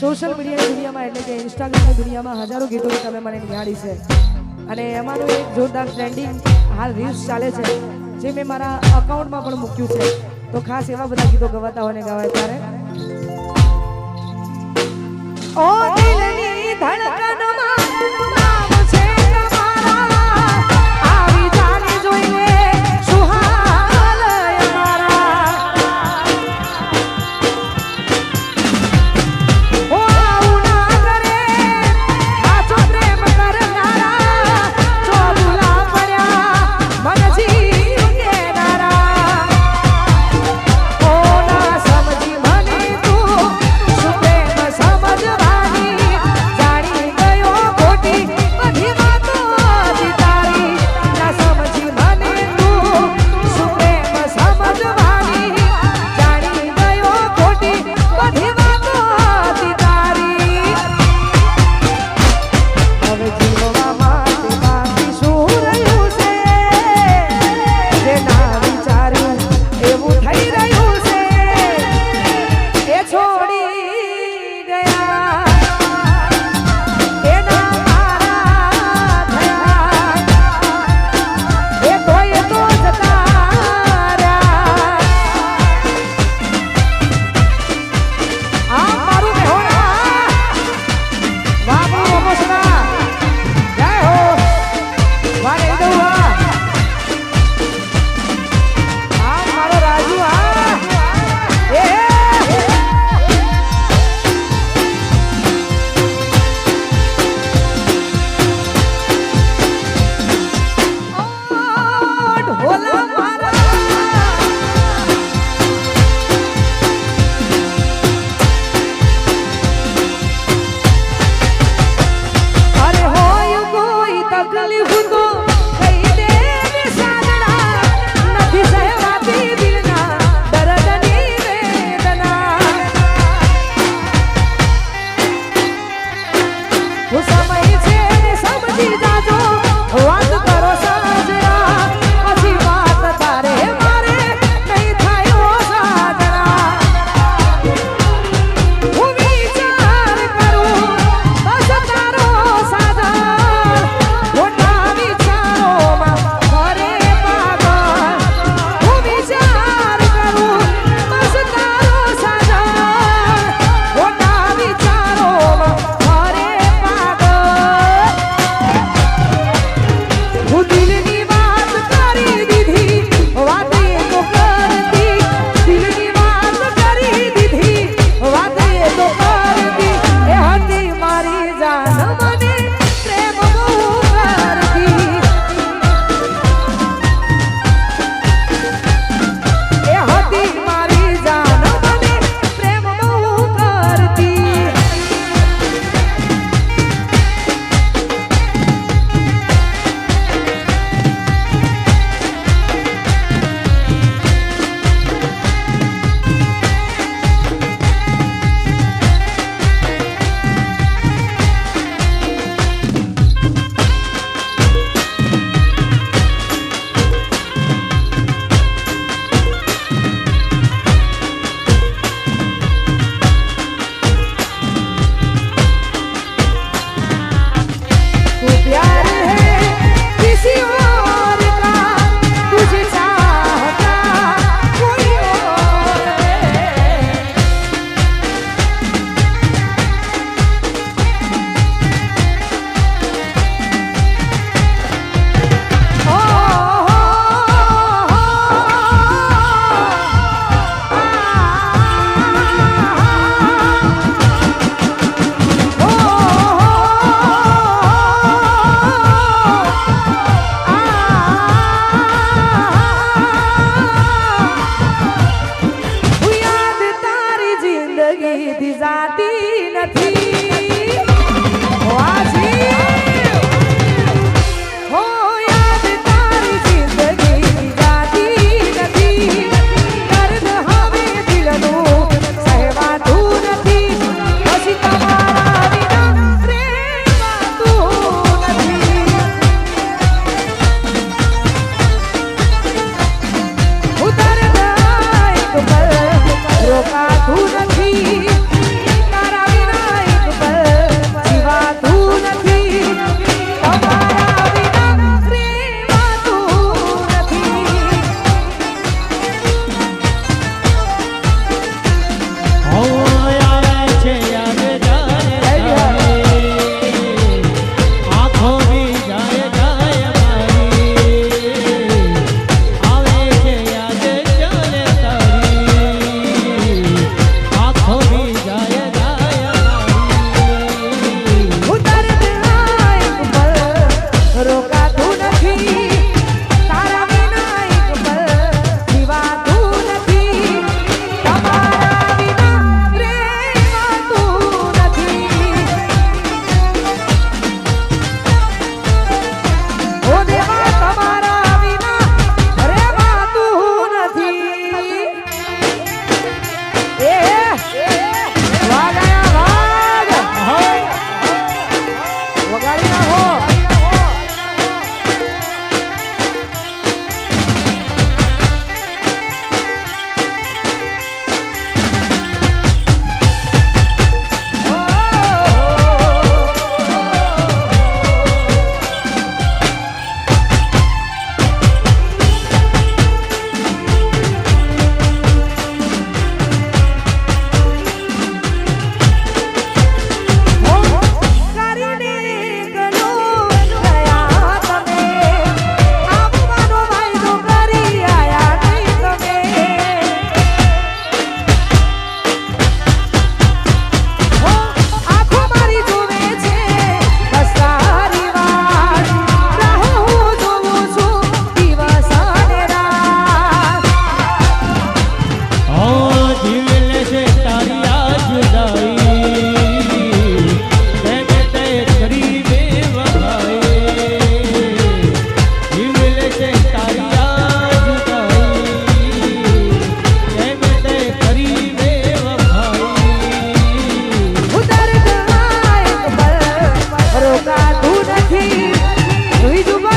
Social મીડિયાની દુનિયામાં એટલે કે ઇન્સ્ટાગ્રામની દુનિયામાં હજારો ગીતો તમે મને નિહાળી છે. અને એમાંનું એક જોરદાર ટ્રેન્ડિંગ હાલ રીલ્સ ચાલે છે, જે મેં મારા અકાઉન્ટમાં પણ મૂક્યું છે. તો ખાસ એવા બધા ગીતો ગવાતા હોય ને ગવાય ત્યારે. ઓ દિલની ધડકન જોઈ ડૂબો